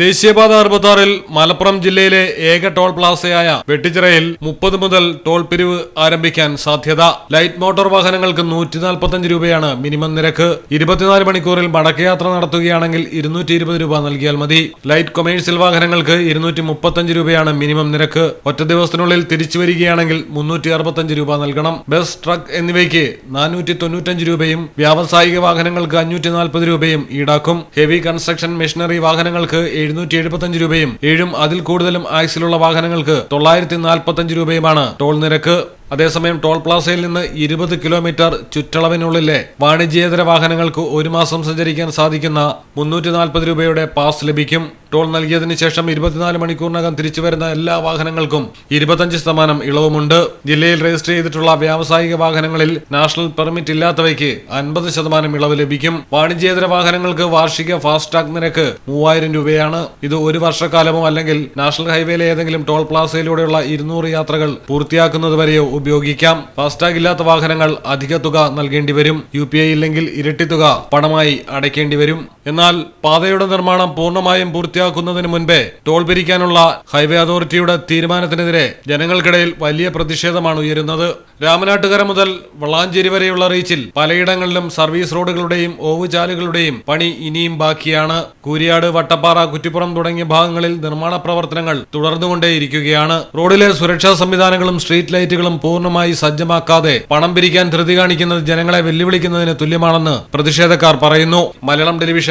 ദേശീയപാത അറുപത്താറിൽ മലപ്പുറം ജില്ലയിലെ ഏക ടോൾ പ്ലാസയായ വെട്ടിച്ചിറയിൽ മുപ്പത് മുതൽ ടോൾ പിരിവ് ആരംഭിക്കാൻ സാധ്യത. ലൈറ്റ് മോട്ടോർ വാഹനങ്ങൾക്ക് നൂറ്റി നാൽപ്പത്തഞ്ച് രൂപയാണ് മിനിമം നിരക്ക്. ഇരുപത്തിനാല് മണിക്കൂറിൽ മടക്കയാത്ര നടത്തുകയാണെങ്കിൽ ഇരുന്നൂറ്റി ഇരുപത് രൂപ നൽകിയാൽ മതി. ലൈറ്റ് കൊമേഴ്സ്യൽ വാഹനങ്ങൾക്ക് ഇരുന്നൂറ്റി മുപ്പത്തഞ്ച് രൂപയാണ് മിനിമം നിരക്ക്. ഒറ്റ ദിവസത്തിനുള്ളിൽ തിരിച്ചു വരികയാണെങ്കിൽ മുന്നൂറ്റി അറുപത്തഞ്ച് രൂപ നൽകണം. ബസ് ട്രക്ക് എന്നിവയ്ക്ക് നാനൂറ്റി തൊണ്ണൂറ്റഞ്ച് രൂപയും വ്യാവസായിക വാഹനങ്ങൾക്ക് അഞ്ഞൂറ്റി നാൽപ്പത് രൂപയും ഈടാക്കും. ഹെവി കൺസ്ട്രക്ഷൻ മെഷീനറി വാഹനങ്ങൾക്ക് എഴുന്നൂറ്റി എഴുപത്തഞ്ച് രൂപയും ഏഴും അതിൽ കൂടുതലും ആയുസിലുള്ള വാഹനങ്ങൾക്ക് തൊള്ളായിരത്തി നാൽപ്പത്തഞ്ച് രൂപയുമാണ് ടോൾ നിരക്ക്. അതേസമയം ടോൾ പ്ലാസയിൽ നിന്ന് ഇരുപത് കിലോമീറ്റർ ചുറ്റളവിനുള്ളിലെ വാണിജ്യേതര വാഹനങ്ങൾക്ക് ഒരു മാസം സഞ്ചരിക്കാൻ സാധിക്കുന്ന മുന്നൂറ്റി നാൽപ്പത് രൂപയുടെ പാസ് ലഭിക്കും. ടോൾ നൽകിയതിനു ശേഷം ഇരുപത്തിനാല് മണിക്കൂറിനകം തിരിച്ചു വരുന്ന എല്ലാ വാഹനങ്ങൾക്കും ഇരുപത്തഞ്ച് ശതമാനം ഇളവുമുണ്ട്. ജില്ലയിൽ രജിസ്റ്റർ ചെയ്തിട്ടുള്ള വ്യാവസായിക വാഹനങ്ങളിൽ നാഷണൽ പെർമിറ്റ് ഇല്ലാത്തവയ്ക്ക് അൻപത് ശതമാനം ഇളവ് ലഭിക്കും. വാണിജ്യേതര വാഹനങ്ങൾക്ക് വാർഷിക ഫാസ്ടാഗ് നിരക്ക് മൂവായിരം രൂപയാണ്. ഇത് ഒരു വർഷക്കാലമോ അല്ലെങ്കിൽ നാഷണൽ ഹൈവേയിലെ ഏതെങ്കിലും ടോൾ പ്ലാസയിലൂടെയുള്ള ഇരുന്നൂറ് യാത്രകൾ പൂർത്തിയാക്കുന്നത് വരെയോ ഉപയോഗിക്കാം. ഫാസ്ടാഗ് ഇല്ലാത്ത വാഹനങ്ങൾ അധിക തുക നൽകേണ്ടി വരും. യു പി ഐ ഇല്ലെങ്കിൽ ഇരട്ടി തുക പണമായി അടയ്ക്കേണ്ടി വരും. എന്നാൽ പാതയുടെ നിർമ്മാണം പൂർണമായും പൂർത്തിയാക്കുന്നതിന് മുൻപേ ടോൾ പിരിക്കാനുള്ള ഹൈവേ അതോറിറ്റിയുടെ തീരുമാനത്തിനെതിരെ ജനങ്ങൾക്കിടയിൽ വലിയ പ്രതിഷേധമാണ് ഉയരുന്നത്. രാമനാട്ടുകര മുതൽ വളാഞ്ചേരി വരെയുള്ള റീച്ചിൽ പലയിടങ്ങളിലും സർവീസ് റോഡുകളുടെയും ഓവുചാലുകളുടെയും പണി ഇനിയും ബാക്കിയാണ്. കൂരിയാട് വട്ടപ്പാറ കുറ്റിപ്പുറം തുടങ്ങിയ ഭാഗങ്ങളിൽ നിർമ്മാണ പ്രവർത്തനങ്ങൾ തുടർന്നുകൊണ്ടേയിരിക്കുകയാണ്. റോഡിലെ സുരക്ഷാ സംവിധാനങ്ങളും സ്ട്രീറ്റ് ലൈറ്റുകളും പൂർണമായി സജ്ജമാക്കാതെ പണം പിരിക്കാൻ ധൃതി കാണിക്കുന്നത് ജനങ്ങളെ വെല്ലുവിളിക്കുന്നതിന് തുല്യമാണെന്ന് പ്രതിഷേധക്കാർ പറയുന്നു. മലയാളം ടെലിവിഷൻ